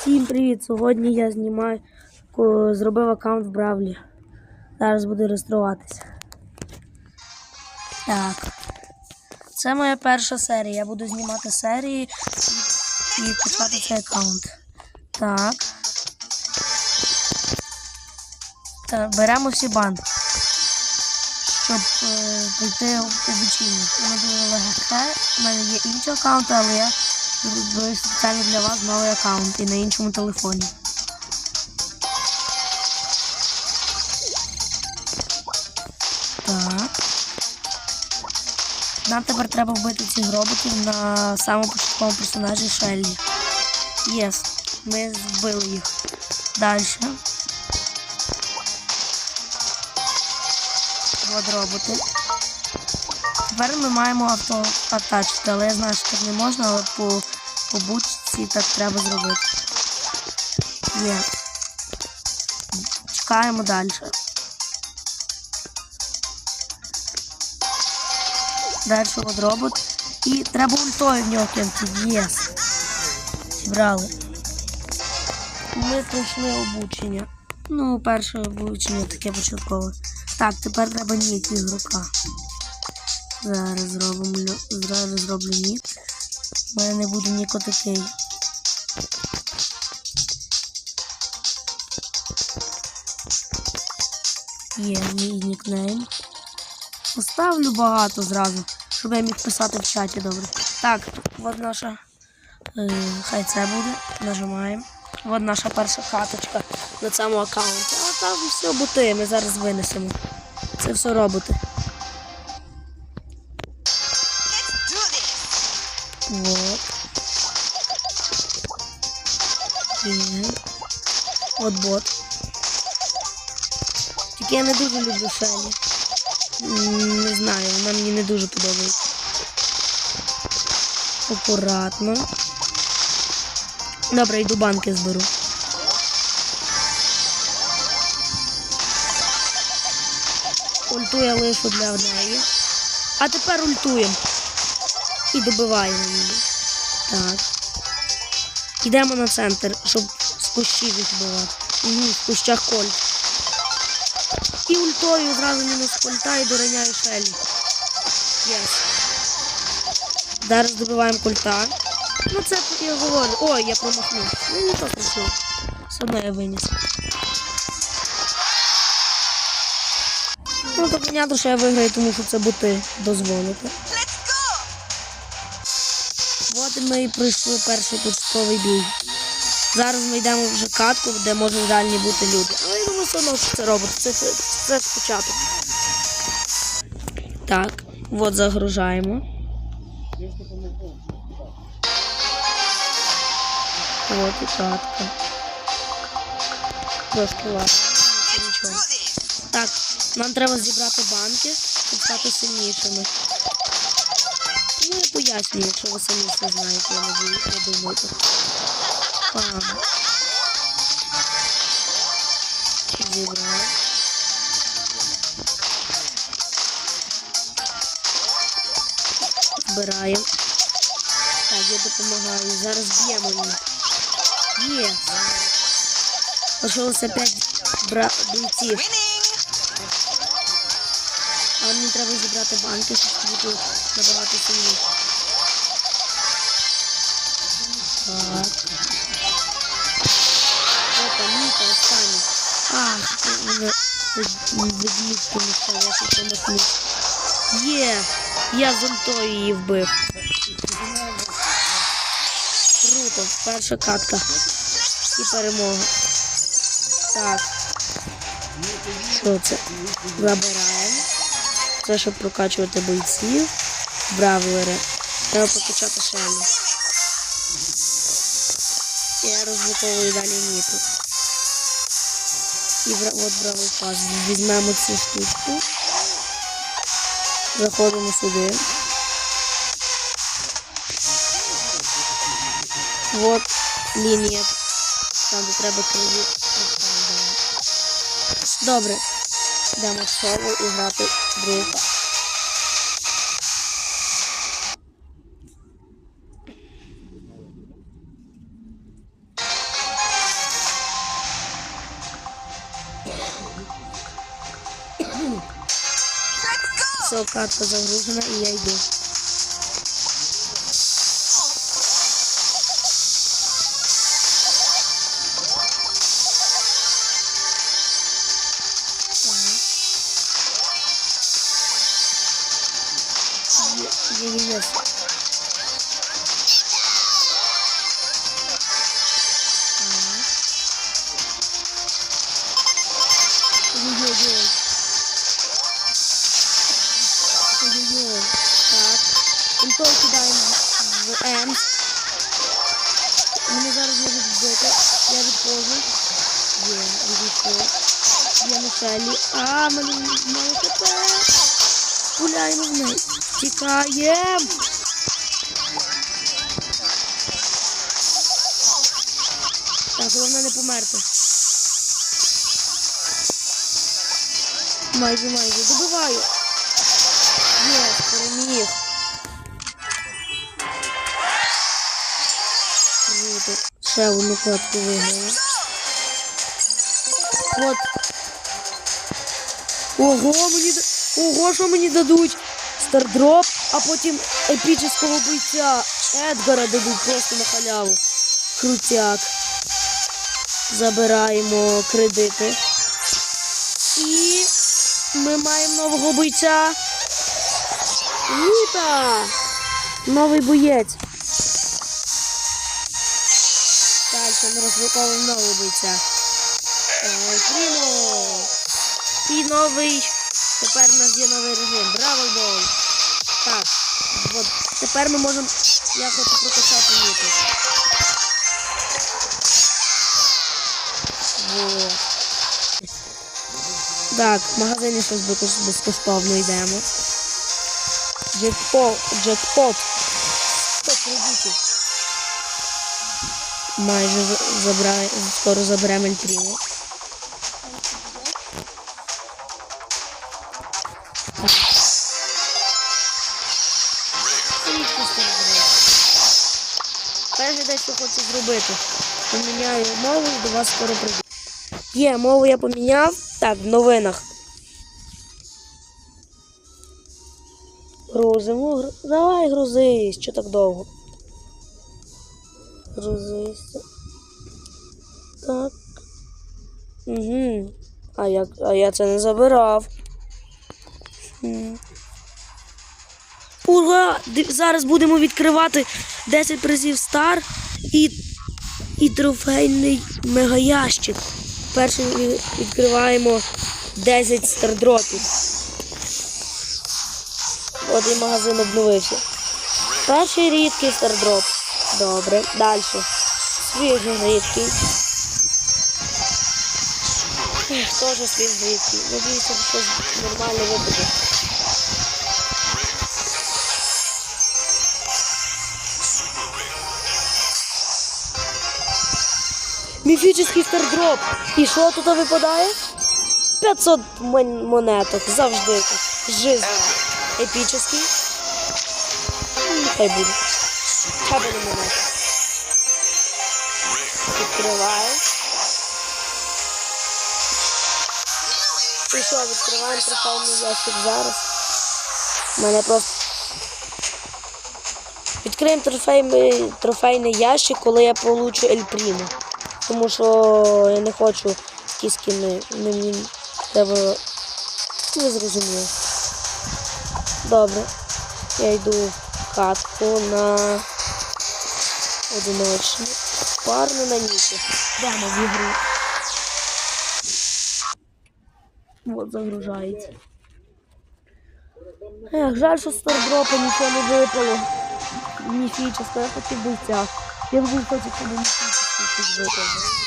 Всім привіт! Сьогодні я знімаю, зробив аккаунт в Бравлі. Зараз буду реєструватися. Так. Це моя перша серія. Я буду знімати серії і, і почати цей аккаунт. Так. Так, беремо всі банки, щоб е, прийти у обучення. Воно дуже легке. У мене є інші аккаунти, але я зробив спеціально для вас новий аккаунт і на іншому телефоні. Так. Нам тепер треба вбити цих роботів на самому початковому персонажі Шеллі. Єс, ми вбили їх. Далі. От роботи. Тепер ми маємо авто атачити, але я знаю, що так не можна, але по, по так треба зробити. Є. Чекаємо далі. Далі от робот. І треба ультою в нього кинути. Єс. Зібрали. Ми пройшли обучення. Ну, перше обучення таке початкове. Так, тепер треба нік ігрока. Зараз зробимо зараз зроблю нік. У мене не буде нік отакий. Є мій нікнейм. Поставлю багато зразу, щоб я міг писати в чаті добре. Так, от наша. Е, хай це буде. Нажимаємо. От наша перша каточка на цьому аккаунті. А там все боти, ми зараз винесемо. Це все роботи. Вот. Є. От бот. Тільки я не дуже люблю Шелі. Не знаю, вона мені не дуже подобається. Акуратно. Добре, йду банки зберу. Ульту я лишу для неї. А тепер ультуємо. І добиваємо її. Так. Йдемо на центр, щоб з кущів їх вбивати. Угу, в кольт. І ультою зразу мінус кольта і дороняю шелі. Єс. Зараз добиваємо кольта. Ну це я говорю. Ой, я промахнув. Ну нічого страшного. Одно я виніс. Ну, то понятно, що я виграю, тому що це боти дозволити. Ми і пройшли перший початковий бій. Зараз ми йдемо вже катку, де можуть реальні бути люди. Але я думаю, все одно що це робот. Це, це, спочатку. Так, от загружаємо. От і катка. Трошки ладно. Так, нам треба зібрати банки, щоб стати сильнішими. Ну, я пояснюю, якщо ви самі все знаєте, я не думайте. Пам. Зібрав. Збираємо. Так, я допомагаю. Зараз б'ємо їх. Є. Лишилося 5 бра... бійців. А мені треба зібрати банки, щоб бути набагато сильніше. Так. Опа, Ніка, останній. А, мене ведмідь помішав, я тут помахнув. Є! Я з ультою її вбив. Круто, перша катка. І перемога. Так. Що це? Забираємо. Це щоб прокачувати бойців. Бравлери. Треба прокачати шелі. Я розблоковую далі ніту. І от бравл пас. Візьмемо цю штучку. Заходимо сюди. От лінія. Там треба кредит. Добре. damos solo e rápido breva. Só cartas a e aí deu. Інтол кидаємо в М. Мене зараз можуть вбити. Я відходжу. Є, відійшов. Є на шелі. А, мене мало хп. Гуляємо в неї. Тікаємо. Так, головне не померти. Майже, майже. Добиваю. Є, переміг. Ще одну катку виграли. От. Ого, мені Ого, що мені дадуть? Стардроп, а потім епічного бойця Едгара дадуть просто на халяву. Крутяк. Забираємо кредити. І ми маємо нового бойця. Ніта! Новий боєць. Далі ми розблоковуємо нового бойця. Прімо! І новий. Тепер у нас є новий режим. Браво Бол. Так. От. Тепер ми можемо. Я хочу прокачати Ніту. Во. Так, в магазині щось безкоштовно йдемо. Джекпот. Джекпот. Майже за- скоро заберемо Ельпріму. Перше дещо хочу зробити. Поміняю мову і до вас скоро прийду. Є, мову я поміняв. Так, в новинах. Грузимо. Давай грузись, що так довго. Грузись. Так. Угу. А я, а я це не забирав. Ура! Зараз будемо відкривати 10 призів стар і, і трофейний мегаящик. Перший відкриваємо 10 стардропів. І магазин обновився. Перший рідкий стардроп. Добре. Далі. Свіжий. Ех, Теж свіжий рідкий. Надіюся, що щось нормальне випаде. Міфічний стардроп. І що тут випадає? 500 монеток. Завжди. Жизнь. Епічний. Нехай буде. Хоча б не монета. Відкриваємо. І що, відкриваємо трофейний ящик зараз. У мене просто. Відкриємо трофейний, трофейний ящик, коли я получу Ель. Тому що я не хочу ті скини. Мені треба. Ви зрозуміли. Добре. Я йду в хатку на одиночну. Парну на ніки. Йдемо в ігру. От загружається. Ех, жаль, що з стардропа нічого не випало. Міфіческа, я хотів бойця. Я був хотів, щоб міфіческий щось випало.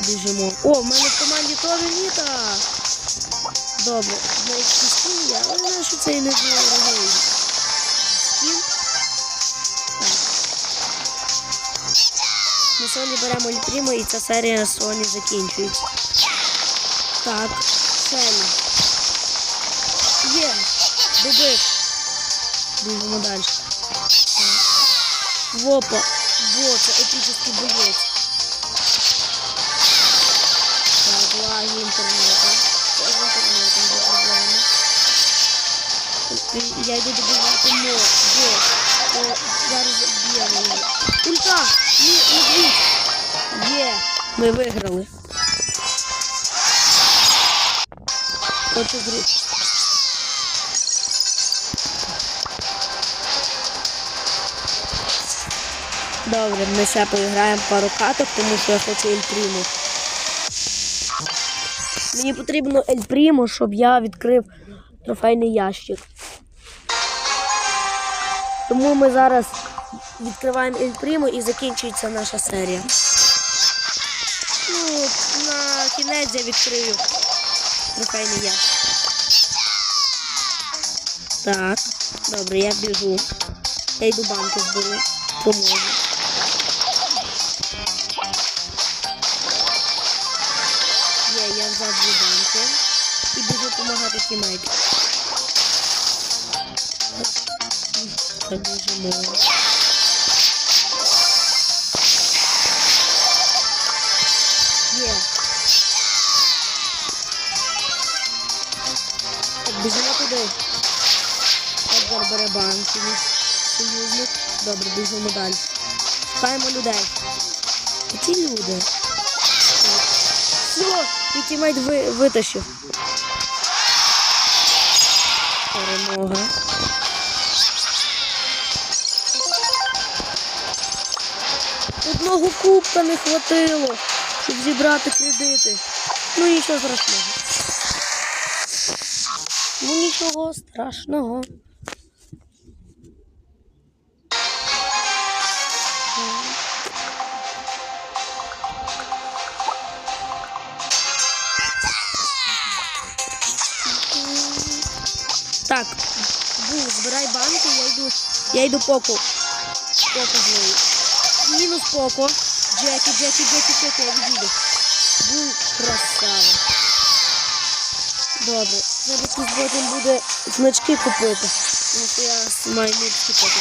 Біжимо. О, в мене в команді теж Ніта. Добре, знаєш, скін я, але знаю, що це і не дорогий. Скін. Так. Ми сьогодні беремо Ельпрімо і ця серія сьогодні закінчується. Так, Селі. Є, добив. Біжимо далі. Вопа. Во, це епічний боєць. інтернетом. Що Я йду добивати мод. Бо, то зараз б'ємо. Ульта! Медвідь! Є! Ми виграли. Хочу зру... Добре, ми ще поіграємо пару каток, тому що я хочу Ель Пріму. Мені потрібно Ель Пріму, щоб я відкрив трофейний ящик. Тому ми зараз відкриваємо Ельпріму і закінчується наша серія. Ну, на кінець я відкрию трофейний ящик. Так, добре, я біжу. Я йду банки зберу. Поможу. Є, я взяв дві банки і біжу допомагати тімейту. Так біжимо. Туди. Едгар бере банки, союзник. Добре, біжимо далі. Шукаємо людей. І Ці люди. Все, мій тімейт ви, витащив. Перемога. Одного кубка не хватило, щоб зібрати кредити. Ну нічого страшного. Ну нічого страшного. Так, Бу, збирай банки, я йду. Я йду поку. Поку злою. Мінус поко. Джекі, Джекі, Джекі, Джекі, я відійду. Бу, красава. Добре. Треба тут потім буде значки купити. Тому що я маю нитки поки.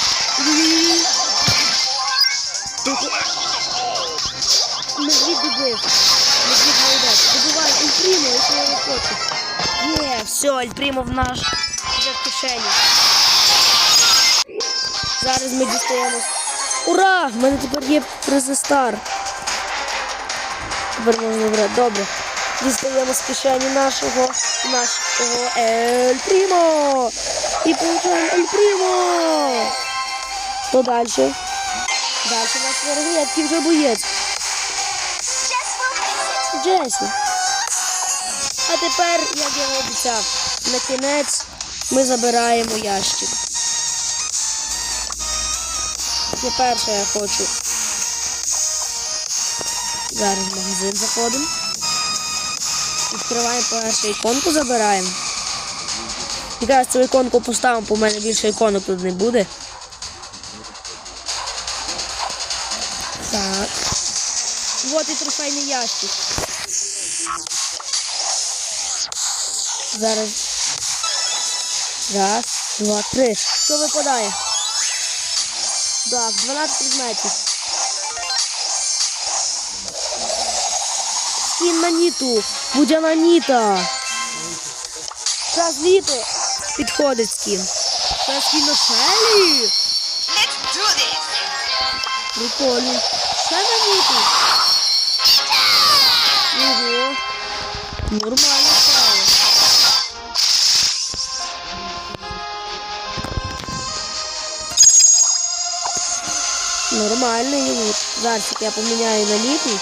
Медвідь добив. Медвідь молодець. Добивай, Ельпрімо, якщо я не хочу. Є, все, Ельпрімо в наш вже в кишені. Зараз ми дістаємо. Ура! В мене тепер є презистар. Тепер можна брати. Добре. Дістаємо з кишені нашого нашого Ель Прімо. І получаємо Ель Прімо. Хто далі? Далі у нас вергуєтки вже боєць. Джесі. А тепер, як я обіцяв, на кінець ми забираємо ящик. Це перше я хочу. Зараз в магазин заходимо. Відкриваємо першу іконку, забираємо. Якраз цю іконку поставимо, бо в мене більше іконок тут не буде. Так. Вот і трофейний ящик. Зараз. Раз, два, три. Що випадає? Так, 12 предметів. Скін на ніту. Будяна ніта. Зараз літо. Підходить скін. Це скін на Шелі. Прикольно. Ще на ніту. Ого. Нормально Нормальний лут. Зараз я поміняю на літній.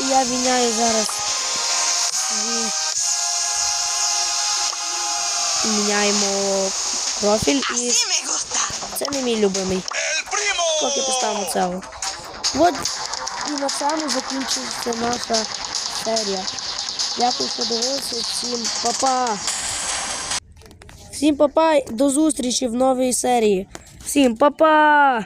І я міняю зараз. Міняємо профіль і це не мій любимий. Поки поставимо цього. От і на цьому закінчується наша серія. Дякую, що дивилися. Всім па-па. Всім па-па. До зустрічі в новій серії. Всім па-па.